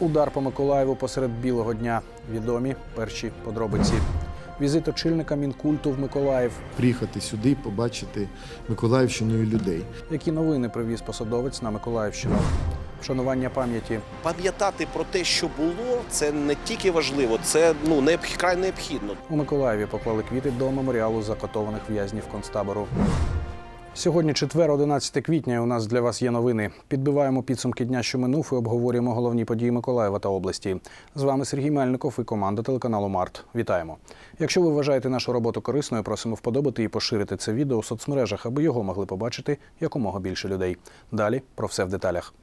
Удар по Миколаєву посеред білого дня. Відомі перші подробиці. Візит очільника Мінкульту в Миколаїв. приїхати сюди, побачити Миколаївщину і людей. Які новини привіз посадовець на Миколаївщину? Вшанування пам'яті. Пам'ятати про те, що було, це не тільки важливо, це ну не край необхідно. У Миколаєві поклали квіти до меморіалу закатованих в'язнів концтабору. Сьогодні четвер, 11 квітня. У нас для вас є новини. Підбиваємо підсумки дня, що минув, і обговорюємо головні події Миколаєва та області. З вами Сергій Мельников і команда телеканалу Март. Вітаємо. Якщо ви вважаєте нашу роботу корисною, просимо вподобати і поширити це відео у соцмережах, аби його могли побачити якомога більше людей. Далі про все в деталях.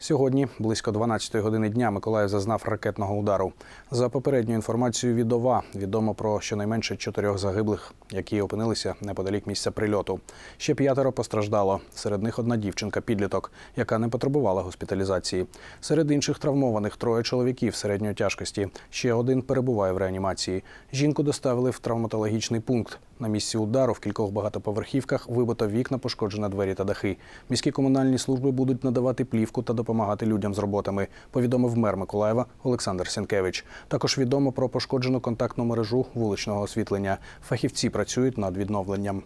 Сьогодні, близько 12-ї години дня, Миколаїв зазнав ракетного удару. За попередньою інформацією від ОВА відомо про щонайменше чотирьох загиблих, які опинилися неподалік місця прильоту. Ще п'ятеро постраждало. Серед них одна дівчинка, підліток, яка не потребувала госпіталізації. Серед інших травмованих троє чоловіків середньої тяжкості. Ще один перебуває в реанімації. Жінку доставили в травматологічний пункт. На місці удару в кількох багатоповерхівках вибито вікна, пошкоджено двері та дахи. Міські комунальні служби будуть надавати плівку та допомагати людям з роботами. Повідомив мер Миколаєва Олександр Сінкевич. Також відомо про пошкоджену контактну мережу вуличного освітлення. Фахівці працюють над відновленням.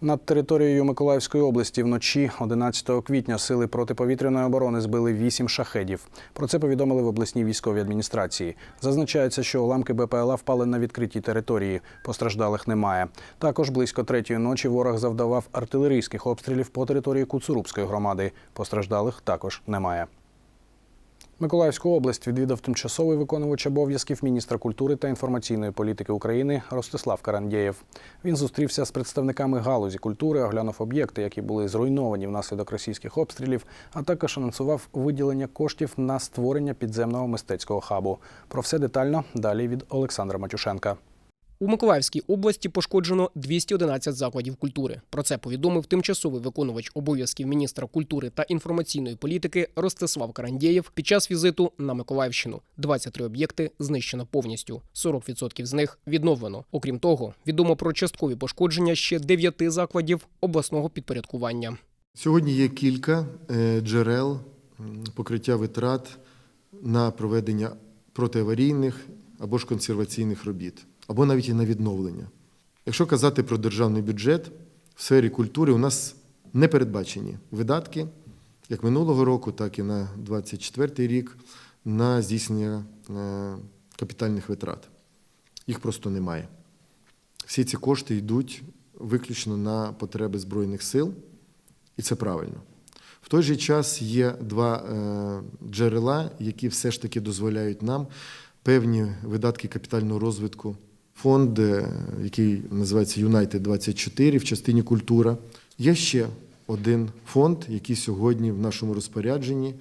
Над територією Миколаївської області вночі 11 квітня сили протиповітряної оборони збили вісім шахедів. Про це повідомили в обласній військовій адміністрації. Зазначається, що уламки БПЛА впали на відкритій території. Постраждалих немає. Також близько третьої ночі ворог завдавав артилерійських обстрілів по території Куцурубської громади. Постраждалих також немає. Миколаївську область відвідав тимчасовий виконувач обов'язків міністра культури та інформаційної політики України Ростислав Карандєєв. Він зустрівся з представниками галузі культури, оглянув об'єкти, які були зруйновані внаслідок російських обстрілів, а також анонсував виділення коштів на створення підземного мистецького хабу. Про все детально далі від Олександра Матюшенка. У Миколаївській області пошкоджено 211 закладів культури. Про це повідомив тимчасовий виконувач обов'язків міністра культури та інформаційної політики Ростислав Карандєєв під час візиту на Миколаївщину. 23 об'єкти знищено повністю, 40% з них відновлено. Окрім того, відомо про часткові пошкодження ще 9 закладів обласного підпорядкування. Сьогодні є кілька е, джерел покриття витрат на проведення протиаварійних або ж консерваційних робіт, або навіть і на відновлення. Якщо казати про державний бюджет, в сфері культури у нас не передбачені видатки як минулого року, так і на 2024 рік на здійснення е, капітальних витрат. Їх просто немає. Всі ці кошти йдуть виключно на потреби Збройних сил, і це правильно. В той же час є два е, джерела, які все ж таки дозволяють нам певні видатки капітального розвитку. Фонд, е, який називається United 24 в частині культура. Є ще один фонд, який сьогодні в нашому розпорядженні.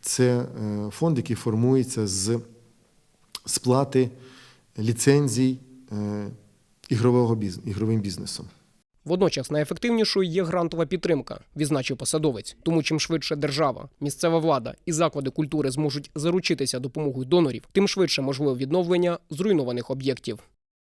Це е, фонд, який формується з сплати ліцензій е, ігрового біз- ігровим бізнесом. Водночас найефективнішою є грантова підтримка, відзначив посадовець. Тому чим швидше держава, місцева влада і заклади культури зможуть заручитися допомогою донорів, тим швидше можливе відновлення зруйнованих об'єктів.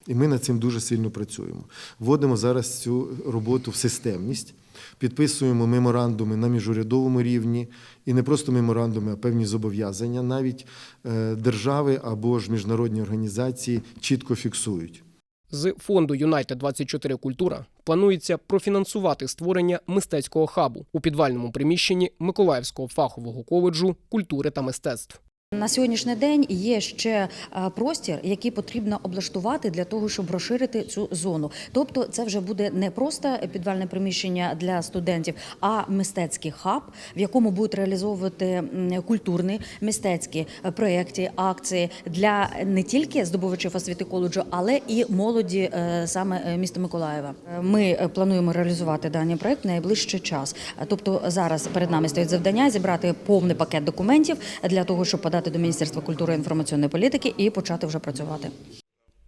І ми над цим дуже сильно працюємо. Вводимо зараз цю роботу в системність, підписуємо меморандуми на міжурядовому рівні, і не просто меморандуми, а певні зобов'язання. Навіть е, держави або ж міжнародні організації чітко фіксують. З фонду Юнайтед 24 Культура планується профінансувати створення мистецького хабу у підвальному приміщенні Миколаївського фахового коледжу культури та мистецтв. На сьогоднішній день є ще е, простір, який потрібно облаштувати для того, щоб розширити цю зону. Тобто, це вже буде не просто підвальне приміщення для студентів, а мистецький хаб, в якому будуть реалізовувати культурні мистецькі е, проекти, акції для не тільки здобувачів освіти коледжу, але і молоді е, саме міста Миколаєва. Ми плануємо реалізувати даний проект в найближчий час. Тобто зараз перед нами стоїть завдання зібрати повний пакет документів для того, щоб подати до Міністерства культури і інформаційної політики і почати вже працювати.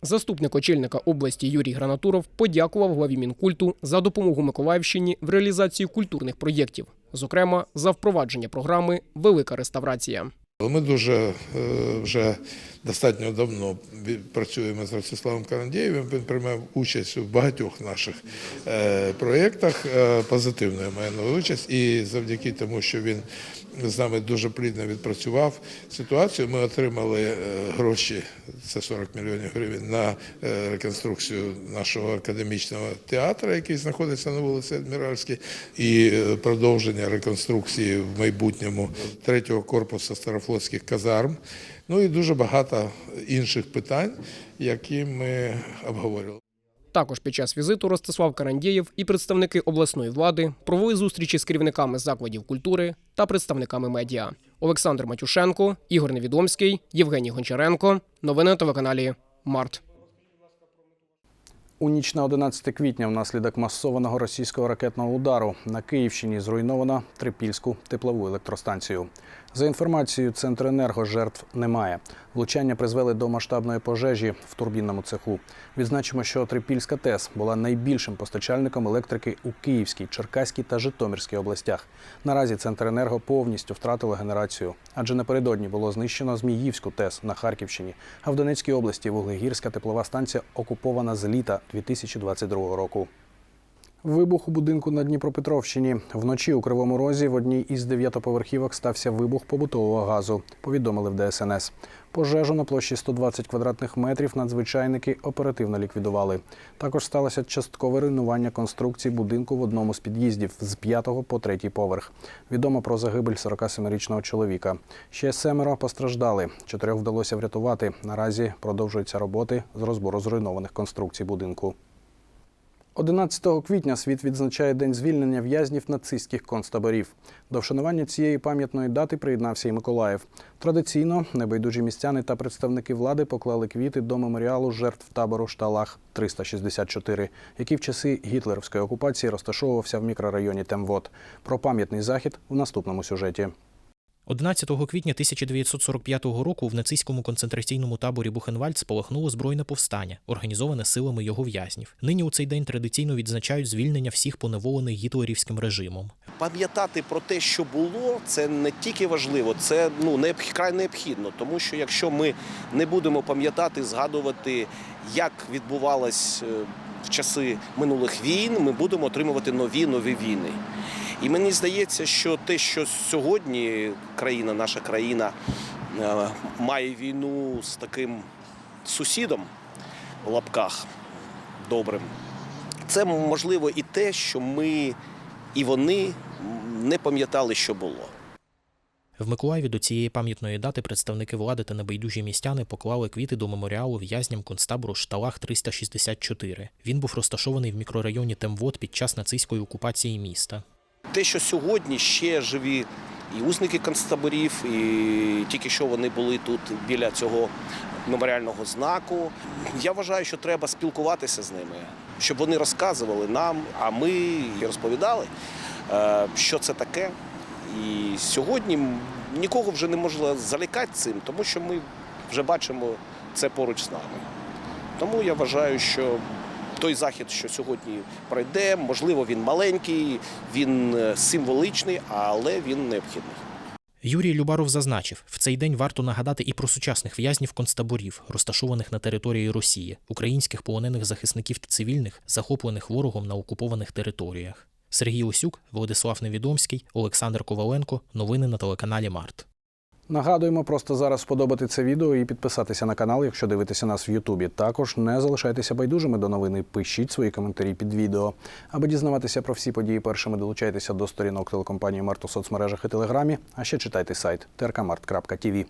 Заступник очільника області Юрій Гранатуров подякував главі Мінкульту за допомогу Миколаївщині в реалізації культурних проєктів, зокрема за впровадження програми Велика реставрація. Ми дуже е, вже достатньо давно працюємо з Ростиславом Карандєєвим. Він приймав участь у багатьох наших е, проєктах. Е, Позитивно я маю на участь. І завдяки тому, що він з нами дуже плідно відпрацював ситуацію. Ми отримали е, гроші, це 40 мільйонів гривень, на е, реконструкцію нашого академічного театру, який знаходиться на вулиці Адміральській, і е, продовження реконструкції в майбутньому третього корпусу старофлотських казарм. Ну і дуже багато інших питань, які ми обговорювали. Також під час візиту Ростислав Карандєєв і представники обласної влади провели зустрічі з керівниками закладів культури та представниками медіа. Олександр Матюшенко, Ігор Невідомський, Євгеній Гончаренко. Новини на телеканалі Март. У ніч на 11 квітня внаслідок масованого російського ракетного удару на Київщині зруйновано Трипільську теплову електростанцію. За інформацією Центренерго, жертв немає. Влучання призвели до масштабної пожежі в турбінному цеху. Відзначимо, що Трипільська ТЕС була найбільшим постачальником електрики у Київській, Черкаській та Житомирській областях. Наразі Центренерго повністю втратило генерацію, адже напередодні було знищено Зміївську ТЕС на Харківщині, а в Донецькій області Вуглегірська теплова станція окупована з літа 2022 року. Вибух у будинку на Дніпропетровщині. Вночі у Кривому Розі в одній із дев'ятоповерхівок стався вибух побутового газу, повідомили в ДСНС. Пожежу на площі 120 квадратних метрів надзвичайники оперативно ліквідували. Також сталося часткове руйнування конструкцій будинку в одному з під'їздів з п'ятого по третій поверх. Відомо про загибель 47-річного чоловіка. Ще семеро постраждали. Чотирьох вдалося врятувати. Наразі продовжуються роботи з розбору зруйнованих конструкцій будинку. 11 квітня світ відзначає день звільнення в'язнів нацистських концтаборів. До вшанування цієї пам'ятної дати приєднався і Миколаїв. Традиційно небайдужі містяни та представники влади поклали квіти до меморіалу жертв табору Шталах 364, який в часи гітлерівської окупації розташовувався в мікрорайоні Темвод. Про пам'ятний захід в наступному сюжеті. 11 квітня 1945 року в нацистському концентраційному таборі Бухенвальд спалахнуло збройне повстання, організоване силами його в'язнів. Нині у цей день традиційно відзначають звільнення всіх поневолених гітлерівським режимом. Пам'ятати про те, що було, це не тільки важливо, це ну не край необхідно. Тому що якщо ми не будемо пам'ятати, згадувати, як відбувалось е, в часи минулих війн, ми будемо отримувати нові нові війни. І мені здається, що те, що сьогодні країна, наша країна е, має війну з таким сусідом в лапках добрим, це можливо і те, що ми і вони не пам'ятали, що було. В Миколаєві до цієї пам'ятної дати представники влади та небайдужі містяни поклали квіти до меморіалу в'язням концтабору Шталах 364. Він був розташований в мікрорайоні Темвод під час нацистської окупації міста. Те, що сьогодні ще живі і узники концтаборів, і тільки що вони були тут біля цього меморіального знаку. Я вважаю, що треба спілкуватися з ними, щоб вони розказували нам, а ми розповідали, е, що це таке. І сьогодні нікого вже не можна залякати цим, тому що ми вже бачимо це поруч з нами. Тому я вважаю, що той захід, що сьогодні пройде, можливо, він маленький, він е, символичний, але він необхідний. Юрій Любаров зазначив, в цей день варто нагадати і про сучасних в'язнів концтаборів, розташованих на території Росії, українських полонених захисників та цивільних, захоплених ворогом на окупованих територіях. Сергій Осюк, Владислав Невідомський, Олександр Коваленко. Новини на телеканалі Март. Нагадуємо просто зараз сподобати це відео і підписатися на канал, якщо дивитеся нас в Ютубі. Також не залишайтеся байдужими до новини. Пишіть свої коментарі під відео. Аби дізнаватися про всі події першими, долучайтеся до сторінок телекомпанії Март у соцмережах і телеграмі. А ще читайте сайт trkmart.tv.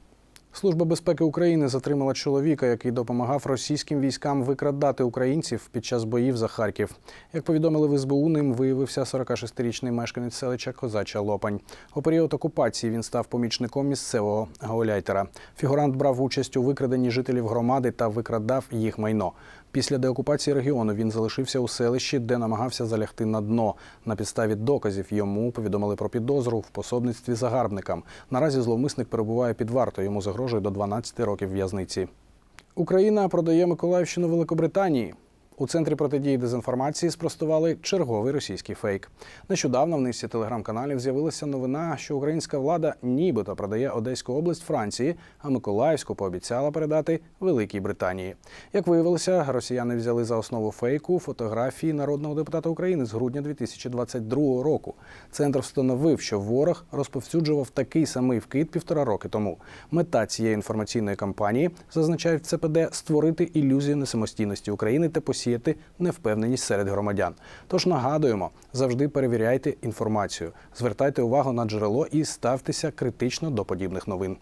Служба безпеки України затримала чоловіка, який допомагав російським військам викрадати українців під час боїв за Харків. Як повідомили в СБУ, ним виявився 46-річний мешканець селища Козача Лопань. У період окупації він став помічником місцевого гауляйтера. Фігурант брав участь у викраденні жителів громади та викрадав їх майно. Після деокупації регіону він залишився у селищі, де намагався залягти на дно. На підставі доказів йому повідомили про підозру в пособництві загарбникам. Наразі зловмисник перебуває під вартою. Йому загрожує до 12 років в'язниці. Україна продає Миколаївщину Великобританії. У центрі протидії дезінформації спростували черговий російський фейк. Нещодавно в низці телеграм-каналів з'явилася новина, що українська влада нібито продає Одеську область Франції, а Миколаївську пообіцяла передати Великій Британії. Як виявилося, росіяни взяли за основу фейку фотографії народного депутата України з грудня 2022 року. Центр встановив, що ворог розповсюджував такий самий вкид півтора роки тому. Мета цієї інформаційної кампанії зазначають ЦПД створити ілюзію несамостійності України та посіяти невпевненість серед громадян. Тож нагадуємо, завжди перевіряйте інформацію, звертайте увагу на джерело і ставтеся критично до подібних новин.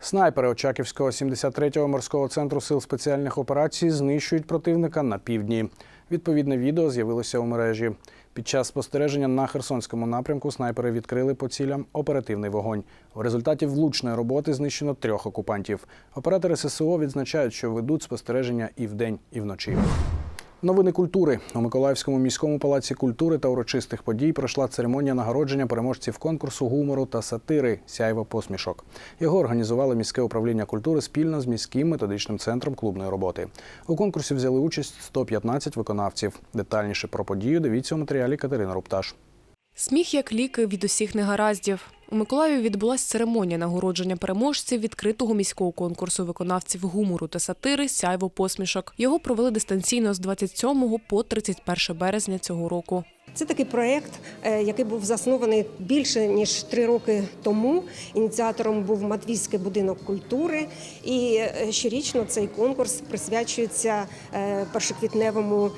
Снайпери Очаківського 73-го морського центру сил спеціальних операцій знищують противника на півдні. Відповідне відео з'явилося у мережі. Під час спостереження на Херсонському напрямку снайпери відкрили по цілям оперативний вогонь. В результаті влучної роботи знищено трьох окупантів. Оператори ССО відзначають, що ведуть спостереження і вдень, і вночі. Новини культури у Миколаївському міському палаці культури та урочистих подій пройшла церемонія нагородження переможців конкурсу гумору та сатири Сяйво посмішок. Його організували міське управління культури спільно з міським методичним центром клубної роботи. У конкурсі взяли участь 115 виконавців. Детальніше про подію дивіться у матеріалі Катерина Рупташ. Сміх як ліки від усіх негараздів. У Миколаєві відбулася церемонія нагородження переможців відкритого міського конкурсу виконавців гумору та сатири Сяйво посмішок. Його провели дистанційно з 27 по 31 березня цього року. Це такий проєкт, е, який був заснований більше ніж три роки тому. Ініціатором був Матвійський будинок культури. І е, щорічно цей конкурс присвячується е, першоквітневому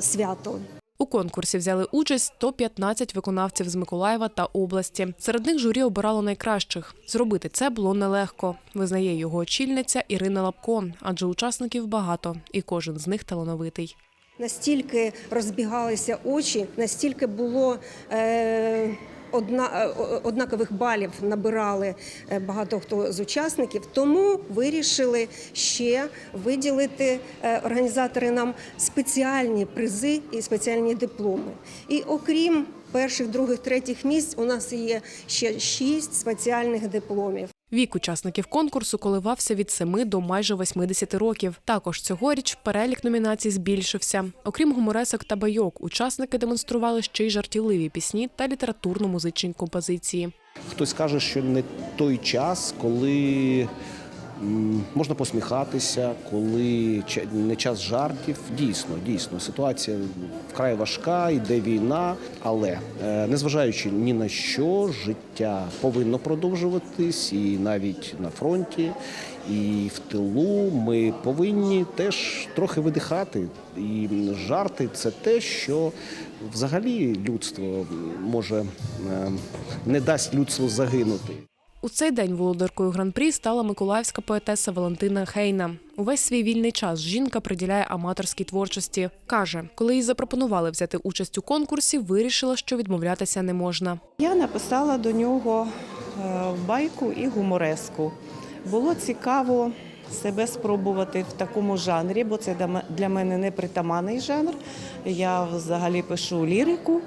святу. У конкурсі взяли участь 115 виконавців з Миколаєва та області. Серед них журі обирало найкращих. Зробити це було нелегко, визнає його очільниця Ірина Лапко, адже учасників багато, і кожен з них талановитий. Настільки розбігалися очі, настільки було. Е- Одна е, однакових балів набирали е, багато хто з учасників, тому вирішили ще виділити е, організатори нам спеціальні призи і спеціальні дипломи. І окрім перших, других, третіх місць, у нас є ще шість спеціальних дипломів. Вік учасників конкурсу коливався від 7 до майже 80 років. Також цьогоріч перелік номінацій збільшився. Окрім гуморесок та байок, учасники демонстрували ще й жартівливі пісні та літературно-музичні композиції. Хтось каже, що не той час, коли можна посміхатися, коли не час жартів. Дійсно, дійсно, ситуація вкрай важка, йде війна, але е, незважаючи ні на що, життя повинно продовжуватись, і навіть на фронті, і в тилу ми повинні теж трохи видихати. І жарти це те, що взагалі людство може е, не дасть людству загинути. У цей день володаркою гран-прі стала миколаївська поетеса Валентина Хейна. Увесь свій вільний час жінка приділяє аматорській творчості. Каже, коли їй запропонували взяти участь у конкурсі, вирішила, що відмовлятися не можна. Я написала до нього е, байку і гумореску. Було цікаво себе спробувати в такому жанрі, бо це для ме- для мене непритаманний жанр. Я взагалі пишу лірику.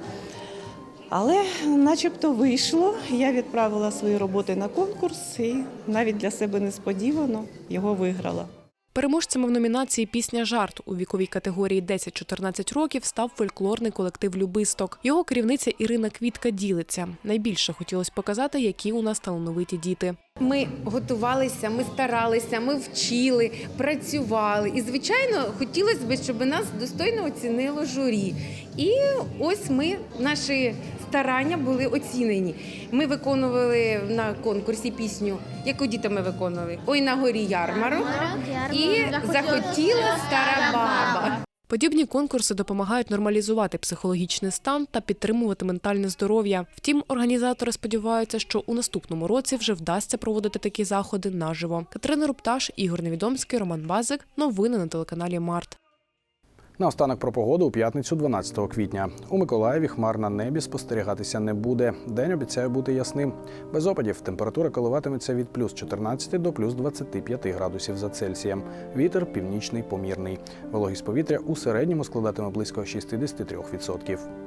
Але начебто вийшло. Я відправила свої роботи на конкурс і навіть для себе несподівано його виграла. Переможцями в номінації Пісня жарт у віковій категорії 10-14 років став фольклорний колектив Любисток. Його керівниця Ірина Квітка ділиться. Найбільше хотілося показати, які у нас талановиті діти. Ми готувалися, ми старалися, ми вчили, працювали. І, звичайно, хотілося б, щоб нас достойно оцінило журі. І ось ми, наші старання були оцінені. Ми виконували на конкурсі пісню, яку діти ми виконували? Ой, на горі ярмарок. І захотіла стара баба. Подібні конкурси допомагають нормалізувати психологічний стан та підтримувати ментальне здоров'я. Втім, організатори сподіваються, що у наступному році вже вдасться проводити такі заходи наживо. Катерина Рупташ, Ігор Невідомський, Роман Базик. Новини на телеканалі Март. Наостанок про погоду у п'ятницю 12 квітня. У Миколаєві хмар на небі спостерігатися не буде. День обіцяє бути ясним. Без опадів температура коливатиметься від плюс 14 до плюс 25 градусів за Цельсієм. Вітер північний помірний. Вологість повітря у середньому складатиме близько 63%.